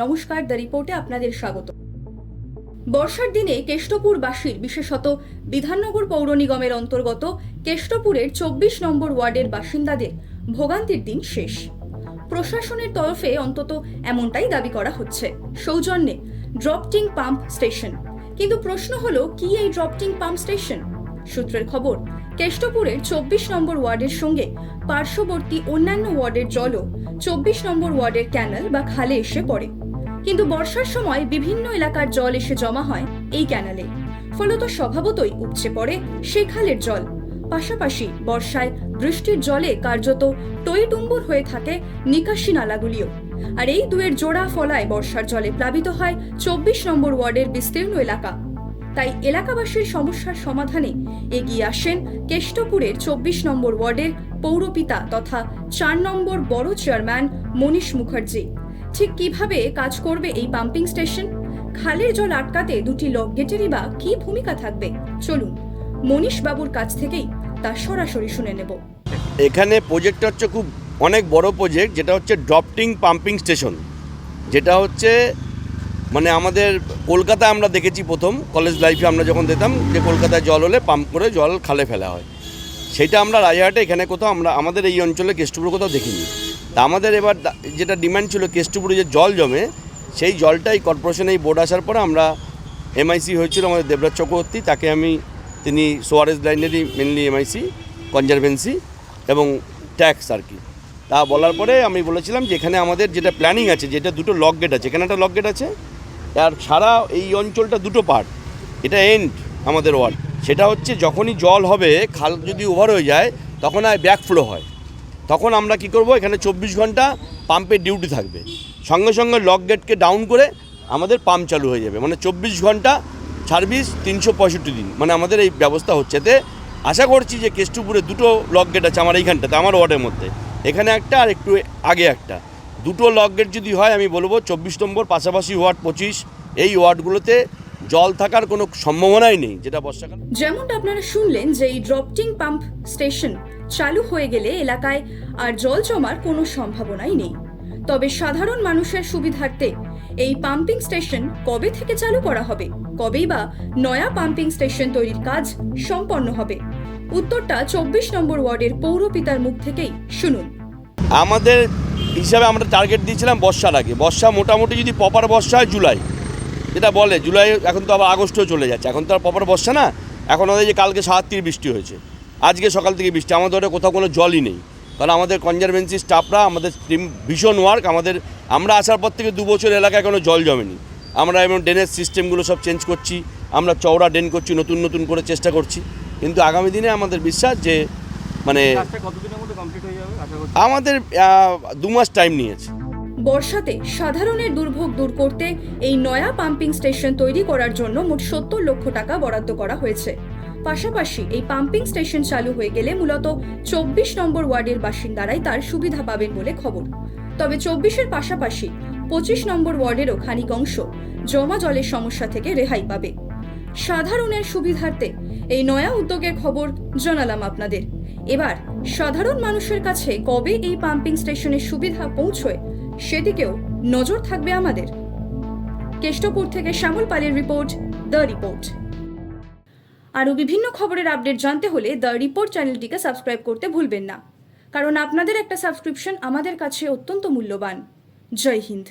নমস্কার, দ্য রিপোর্টে আপনাদের স্বাগত। বর্ষার দিনে কেষ্টপুরবাসীর, বিশেষত বিধাননগর পৌর নিগমের অন্তর্গত কেষ্টপুরের চব্বিশ নম্বর ওয়ার্ডের বাসিন্দাদের ভোগান্তির দিন শেষ। প্রশাসনের তরফে অন্তত এমনটাই দাবি করা হচ্ছে। সৌজন্যে ড্রপটিং পাম্প স্টেশন। কিন্তু প্রশ্ন হলো, কি এই ড্রপটিং পাম্প স্টেশন? সূত্রের খবর, কেষ্টপুরের চব্বিশ নম্বর ওয়ার্ডের সঙ্গে পার্শ্ববর্তী অন্যান্য ওয়ার্ডের জলও চব্বিশ নম্বর ওয়ার্ডের ক্যানেল বা খালে এসে পড়ে। কিন্তু বর্ষার সময় বিভিন্ন এলাকার জল এসে জমা হয় এই ক্যানালে ফলত স্বভাবতই উপচে পড়ে সেই খালের জল। পাশাপাশি বর্ষায় বৃষ্টির জলে কার্যত টইটুম্বুর হয়ে থাকে নিকাশি নালাগুলিও। আর এই দুয়ের জোড়া ফলায় বর্ষার জলে প্লাবিত হয় চব্বিশ নম্বর ওয়ার্ডের বিস্তীর্ণ এলাকা। তাই এলাকাবাসীর সমস্যার সমাধানে এগিয়ে আসেন কেষ্টপুরের চব্বিশ নম্বর ওয়ার্ডের পৌরপিতা তথা চার নম্বর বড় চেয়ারম্যান মনীষ মুখার্জি। ঠিক কীভাবে কাজ করবে এই পাম্পিং স্টেশন? খালের জল আটকাতে দুটি লক গেটেরই বা কি ভূমিকা থাকবে? চলুন মনীষ বাবুর কাছ থেকেই তা সরাসরি শুনে নেব। এখানে প্রজেক্টটা হচ্ছে খুব অনেক বড় প্রজেক্ট যেটা হচ্ছে ড্রপটিং পাম্পিং স্টেশন যেটা হচ্ছে মানে আমাদের কলকাতায় আমরা দেখেছি প্রথম কলেজ লাইফে আমরা যখন দেখতাম যে কলকাতায় জল হলে পাম্প করে জল খালে ফেলা হয়। সেটা আমরা রাজাহাটে এখানে কোথাও আমরা, আমাদের এই অঞ্চলে, কেষ্টপুরে কোথাও দেখিনি। তা আমাদের এবার যেটা ডিমান্ড ছিল কেষ্টপুরে যে জল জমে, সেই জলটাই কর্পোরেশনে এই বোর্ড আসার পরে আমরা এমআইসি হয়েছিল আমাদের দেবরাজ চক্রবর্তী, তাকে আমি, তিনি সোয়ারেজ লাইনেরই মেনলি এমআইসি কনজারভেন্সি এবং ট্যাক্স আর কি। তা বলার পরে আমি বলেছিলাম যে এখানে আমাদের যেটা প্ল্যানিং আছে, যেটা দুটো লক গেট আছে, এখানে একটা লক গেট আছে, আর সারা এই অঞ্চলটা দুটো পার্ট এটা এন্ড আমাদের ওয়ার্ড সেটা হচ্ছে যখনই জল হবে, খাল যদি ওভার হয়ে যায়, তখন আর ব্যাক ফ্লো হয়। তখন আমরা কি করব? এখানে চব্বিশ ঘণ্টা পাম্পের ডিউটি থাকবে। সঙ্গে সঙ্গে লক গেটকে ডাউন করে আমাদের পাম্প চালু হয়ে যাবে। মানে চব্বিশ ঘণ্টা সার্ভিস তিনশো পঁয়ষট্টি দিন। মানে আমাদের এই ব্যবস্থা হচ্ছে। এতে আশা করছি যে কেষ্টপুরে দুটো লক গেট আছে আমার এইখানটাতে, আমার ওয়ার্ডের মধ্যে। এখানে একটা আর একটু আগে একটা। দুটো লক গেট যদি হয়, আমি বলব চব্বিশ নম্বর পাশাপাশি ওয়ার্ড পঁচিশ। এই ওয়ার্ডগুলোতে জল থাকার কোনো সম্ভাবনাই নেই যেটা বর্ষাকাল যেমনটা আপনারা শুনলেন যে এই ড্রপটিং পাম্প স্টেশন চালু হয়ে গেলে এলাকায় আর জল জমার কোনো সম্ভাবনাই নেই। তবে সাধারণ মানুষের সুবিধার্থে এই পাম্পিং স্টেশন কবে থেকে চালু করা হবে কবেই বা নয়া পাম্পিং স্টেশন তৈরির কাজ সম্পন্ন হবে উত্তরটা চব্বিশ নম্বর ওয়ার্ডের পৌরপিতার মুখ থেকেই শুনুন। আমাদের হিসাবে আমরা টার্গেট দিয়েছিলাম বর্ষার আগে। বর্ষা মোটামুটি যদি প্রপার বর্ষা হয় জুলাই। যেটা বলে জুলাই এখন তো আবার আগস্টও চলে যাচ্ছে। এখন তো আর প্রপার বর্ষা না এখন আমাদের যে কালকে সাহাত্তির বৃষ্টি হয়েছে আজকে সকাল থেকে বৃষ্টি আমাদের ওটা কোথাও কোনো জলই নেই। কারণ আমাদের কনজারভেন্সি স্টাফরা আমাদের টিম ভীষণ ওয়ার্ক আমাদের আমরা আসার পর থেকে দু বছর এলাকায় কোনো জল জমেনি। আমরা এবং ড্রেনের সিস্টেমগুলো সব চেঞ্জ করছি আমরা চওড়া ড্রেন করছি নতুন নতুন করে চেষ্টা করছি। কিন্তু আগামী দিনে আমাদের বিশ্বাস যে মানে আমাদের দু মাস টাইম নিয়েছে। বর্ষাতে সাধারণের দুর্ভোগ দূর করতে এই নয়া পাম্পিং স্টেশন তৈরি করার জন্য মোট সত্তর লক্ষ টাকা বরাদ্দ করা হয়েছে। পাশাপাশি এই পাম্পিং স্টেশন চালু হয়ে গেলে মূলত চব্বিশ নম্বর ওয়ার্ডের বাসিন্দারাই তার সুবিধা পাবেন বলে খবর। তবে চব্বিশের পাশাপাশি পঁচিশ নম্বর ওয়ার্ডেরও খানিক অংশ জমা জলের সমস্যা থেকে রেহাই পাবে। সাধারণের সুবিধার্থে এই নয়া উদ্যোগের খবর জানালাম আপনাদের। এবার সাধারণ মানুষের কাছে কবে এই পাম্পিং স্টেশনের সুবিধা পৌঁছয় সেদিকেও নজর থাকবে আমাদের। কেষ্টপুর থেকে শ্যামল পালের রিপোর্ট, দ্য রিপোর্ট। আরও বিভিন্ন খবরের আপডেট জানতে হলে দ্য রিপোর্ট চ্যানেলটিকে সাবস্ক্রাইব করতে ভুলবেন না। কারণ আপনাদের একটা সাবস্ক্রিপশন আমাদের কাছে অত্যন্ত মূল্যবান। জয় হিন্দ।